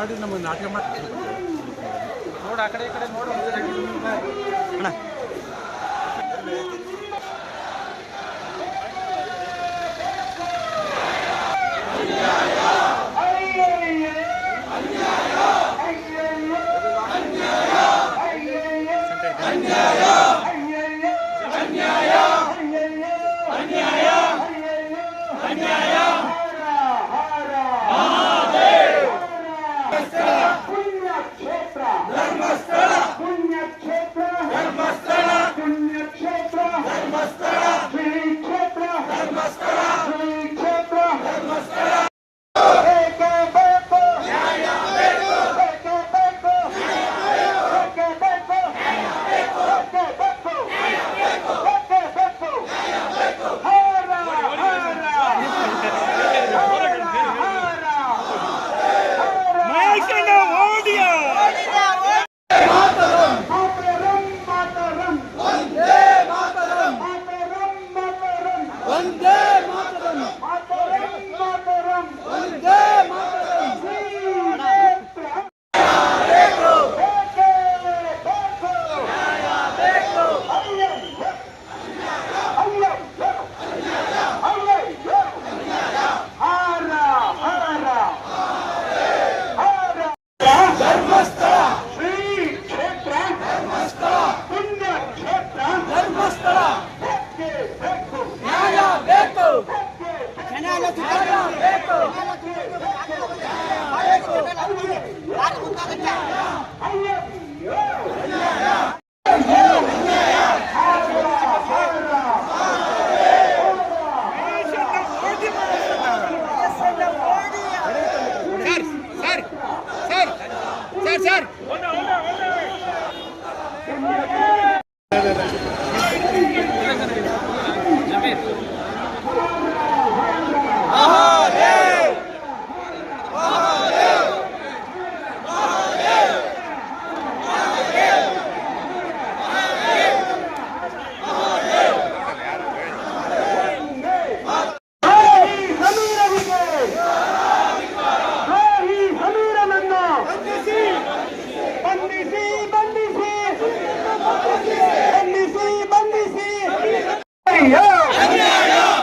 ಮಾಡಿ ನಮಗೆ ನಾಟಕ ಮಾಡಿ. ನೋಡು ಆ ಕಡೆ ಈ ಕಡೆ ನೋಡು. ಅಣ್ಣ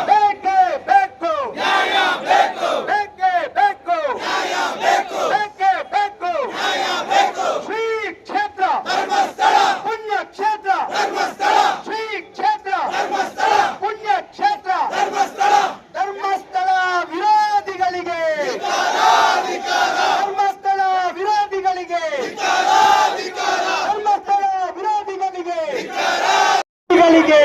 ಬೇಕೇ ಬೇಕು. ಬೇಕೇ. ಬೇಕು ಬೇಕೇ. ಬೇಕು. ಶ್ರೀ ಕ್ಷೇತ್ರ. ಪುಣ್ಯ ಕ್ಷೇತ್ರ. ಶ್ರೀ ಕ್ಷೇತ್ರ. ಪುಣ್ಯ ಕ್ಷೇತ್ರ. ಧರ್ಮಸ್ಥಳ. ವಿರೋಧಿಗಳಿಗೆ. ಧರ್ಮಸ್ಥಳ ವಿರೋಧಿಗಳಿಗೆ. ಧರ್ಮಸ್ಥಳ ವಿರೋಧಿಗಳಿಗೆ. ಿಗೆ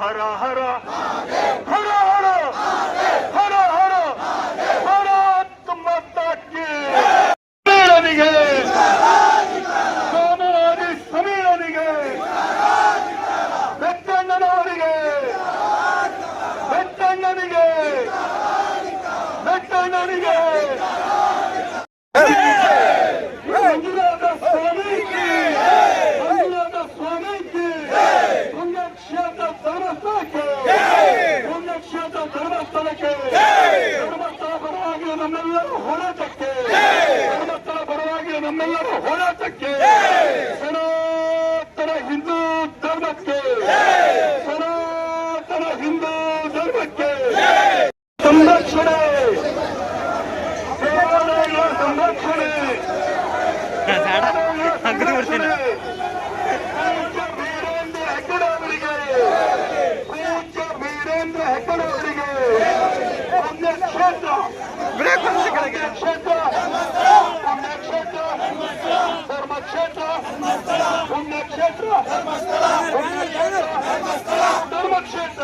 हरा हरा। हरा हरा। हरा हरा। हर मता की ಬಿಡ್ತೀನಿ ವೀರೇಂದ್ರ ಹೆಗ್ಗಡೆ ಅವರಿಗೆ ಪೂಜ್ಯ ವೀರೇಂದ್ರ ಹೆಗ್ಗಡೆ ಅವರಿಗೆ ಪುಣ್ಯಕ್ಷೇತ್ರ ಪುಣ್ಯಕ್ಷೇತ್ರ ಪುಣ್ಯಕ್ಷೇತ್ರ ಧರ್ಮಕ್ಷೇತ್ರ ಪುಣ್ಯಕ್ಷೇತ್ರ ಪುಣ್ಯಕ್ಷೇತ್ರ ಧರ್ಮಕ್ಷೇತ್ರ ಧರ್ಮಕ್ಷೇತ್ರ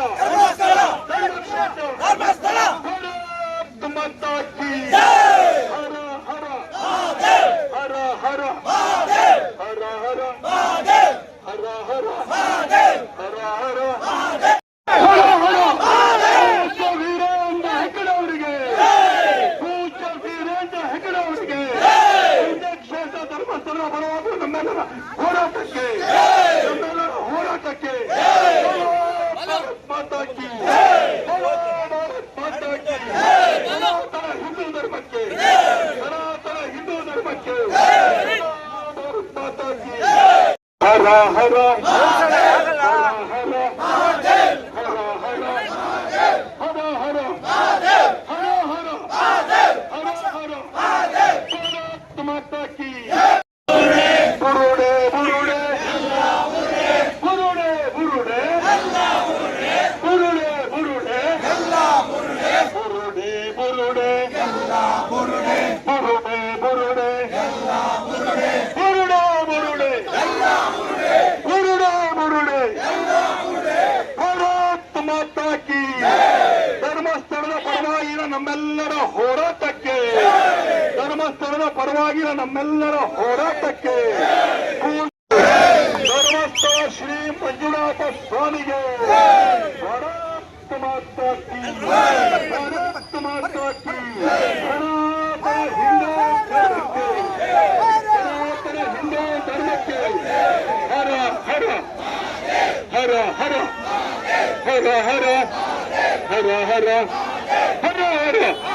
হয় ನಮ್ಮೆಲ್ಲರ ಹೋರಾಟಕ್ಕೆ ಧರ್ಮಸ್ಥಳದ ಪರವಾಗಿನ ನಮ್ಮೆಲ್ಲರ ಹೋರಾಟಕ್ಕೆ ಧರ್ಮಸ್ಥಳ ಶ್ರೀ ಮಂಜುನಾಥ ಸ್ವಾಮಿಗೆ ಭಾರತ್ ಮಾತಾ ಕಿ ಭಾರತ್ ಮಾತಾ ಕಿ ಸನಾತನ ಹಿಂದೂ ಧರ್ಮಕ್ಕೆ ಸನಾತನ ಹಿಂದೂ ಧರ್ಮಕ್ಕೆ ಹರ ಹರ ಹರ ಹರ ಹರ ಹರ ಹರ ಹರ ಹರ ಹರ Yeah.